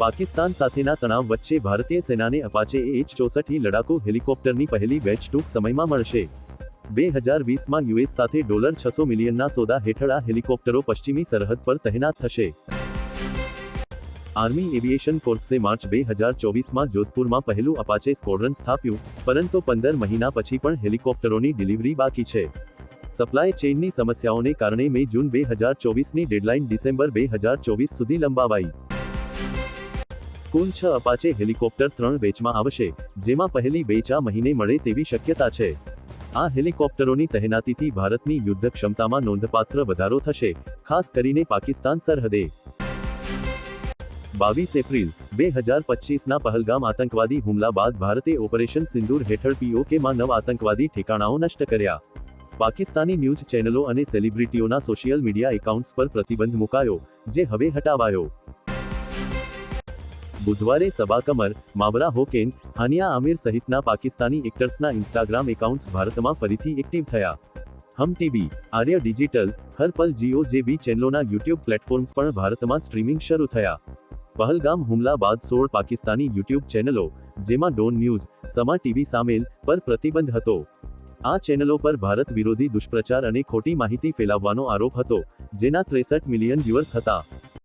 પાકિસ્તાન સાથેના તણાવ વચ્ચે ભારતીય સેનાને અપાચે એચ ચોસઠી લડાકુ હેલિકોપ્ટરની પહેલી બેચ ટૂંક સમયમાં મળશે. બે હજાર વીસમાં યુએસ સાથે ડોલર છસો મિલિયનના સોદા હેઠળ આ હેલિકોપ્ટરો પશ્ચિમી સરહદ પર તહેનાત થશે. આર્મી એવિએશન કોર્પ્સે માર્ચ બે હજાર ચોવીસમાં જોધપુરમાં પહેલું અપાચે સ્કોડ્રન સ્થાપ્યું, પરંતુ પંદર મહિના પછી પણ હેલિકોપ્ટરોની ડિલિવરી બાકી છે. સપ્લાય ચેઇનની સમસ્યાઓને કારણે મે જૂન બે હજાર ચોવીસની ડેડલાઇન ડિસેમ્બર બે હજાર ચોવીસ સુધી લંબાવાઈ. કુલ છ અપાચે હેલિકોપ્ટર ત્રણ બેચમાં આવશે, જેમાં પહેલી બેચ આ મહિને મળે તેવી શક્યતા છે. આ હેલિકોપ્ટરોની તહેનાતીથી ભારતની યુદ્ધ ક્ષમતામાં નોંધપાત્ર વધારો થશે, ખાસ કરીને પાકિસ્તાન સરહદે. બાવીસ એપ્રિલ, બે હજાર પચીસના પહલગામ આતંકવાદી હુમલા બાદ ભારતે ઓપરેશન સિંદૂર હેઠળ પીઓકેમાં નવ આતંકવાદી ઠેકાણાઓ નષ્ટ કર્યા. પાકિસ્તાની ન્યૂઝ ચેનલો અને સેલિબ્રિટીઓના સોશિયલ મીડિયા એકાઉન્ટ્સ પર પ્રતિબંધ મુકાયો, જે હવે હટાવાયો. બુધવારે સબા કમર, માવરા હોકેન, હાનિયા આમિર સહિતના પાકિસ્તાની એક્ટર્સના ઇન્સ્ટાગ્રામ એકાઉન્ટ્સ ભારતમાં ફરીથી એક્ટિવ થયા. હમ ટીવી, આર્ય ડિજિટલ, હરપલ જીઓ જેવી ચેનલોના યુટ્યુબ પ્લેટફોર્મ્સ પણ ભારતમાં સ્ટ્રીમિંગ શરૂ થયા. પહલગામ હુમલા બાદ સોળ પાકિસ્તાની યુટ્યુબ ચેનલો, જેમાં ડોન ન્યૂઝ, સમા ટીવી સામેલ, પર પ્રતિબંધ હતો. આ ચેનલો પર ભારત વિરોધી દુષ્પ્રચાર અને ખોટી માહિતી ફેલાવવાનો આરોપ હતો, જેના ત્રેસઠ મિલિયન વ્યુઅર્સ હતા.